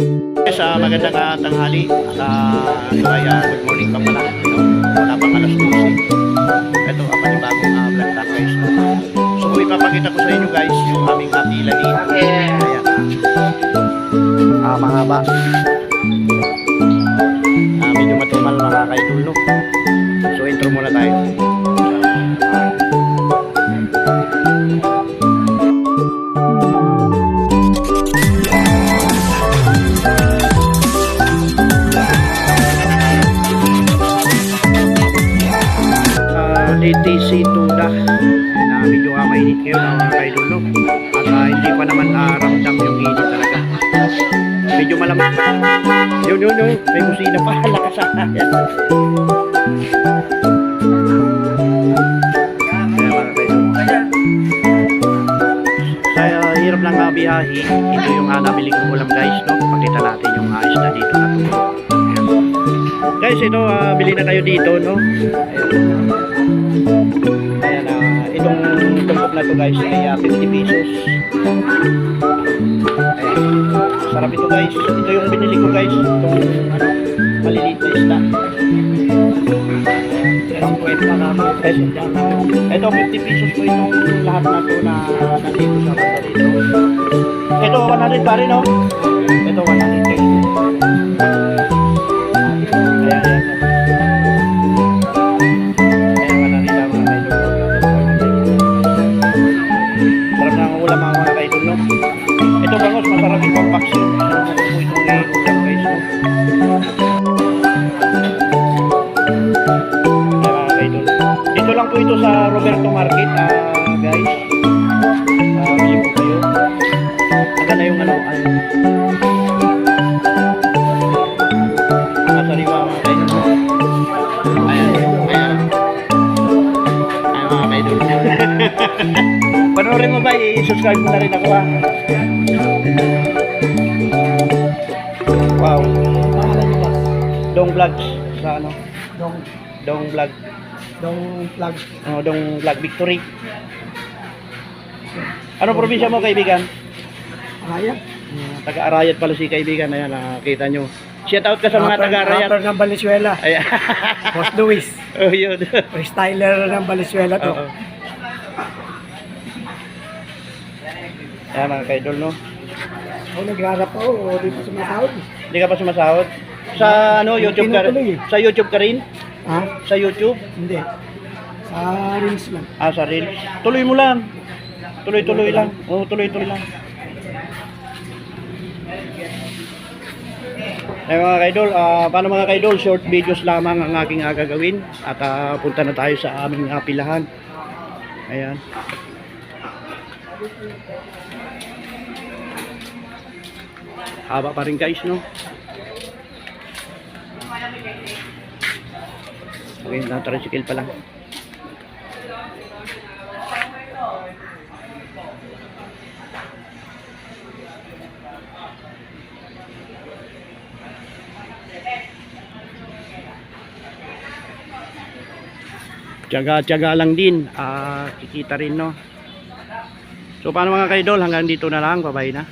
Sa magandang uh, tanghali at uh, ito ay uh, good morning pa pala. No? Wala pang alas 12. Ito ang panibagong uh, vlog tag guys. So ipapakita ko sa inyo guys yung aming uh, pila dito. Ayan. Ah, mahaba. Ah, medyo matumal mga kaidol no. So intro muna tayo. DTC Tuda na medyo uh, mainit ngayon ang mga kaidol no? at uh, hindi pa naman uh, ramdam yung init talaga. Medyo malamang yun yun yun. May kusina pa. Lakas ah. Sa uh, hirap ng uh, biyahe. Ito yung uh, nabili kong ulam guys no? pakita natin yung uh, isda dito na tulo Ayan. guys ito uh, bili na kayo dito no? Ayan, tumpok na to guys ay ah, 50 pesos. Ayan. Sarap ito guys. Ito yung binili ko guys. Itong ano, maliliit na isda. Peso. Ito 50 pesos po itong lahat na to na nandito sa banda dito. Ito 100 pa rin no? Ito 100 Dito lang po ito sa Roberto Market, ah, guys. Bili po kayo. Maganda yung ano, ano. Mga kaidol. Ayan, ayan. Ay, mga kaidol. Panoorin mo ba? I-subscribe mo na rin ako ha. Dong Vlogs sa ano? Dong, Dong Vlog. dong flag. Oh, Dong Vlog Victory. Ano probinsya mo kaibigan? Ayan. Taga-Arayat pala si kaibigan. Ayan, nakita nyo. Shout out ka sa mga taga-Arayat. Rapper ng Valenzuela. Ayan. Boss Luis. oh, yun. Freestyler ng Valenzuela to. Ayan mga kaidol, no? Ako nagrarap ako, o di pa sumasahod. Hindi ka pa sumasahod? Sa ano, YouTube ka eh. Sa YouTube ka rin? Ha? Sa YouTube? Hindi. Sa Reels lang. Ah, sa Reels? Tuloy mo lang. Tuloy-tuloy lang. Oo, tuloy-tuloy lang. Ay mga kaidol, ah, paano mga kaidol, short videos lamang ang aking ah, gagawin at ah, punta na tayo sa aming ah, pilahan. Ayan. Haba pa rin guys, no? Okay, na-tricycle pa lang. Tiyaga-tiyaga lang din. Ah, kikita rin, no? So, paano mga kaidol? Hanggang dito na lang. Bye-bye na.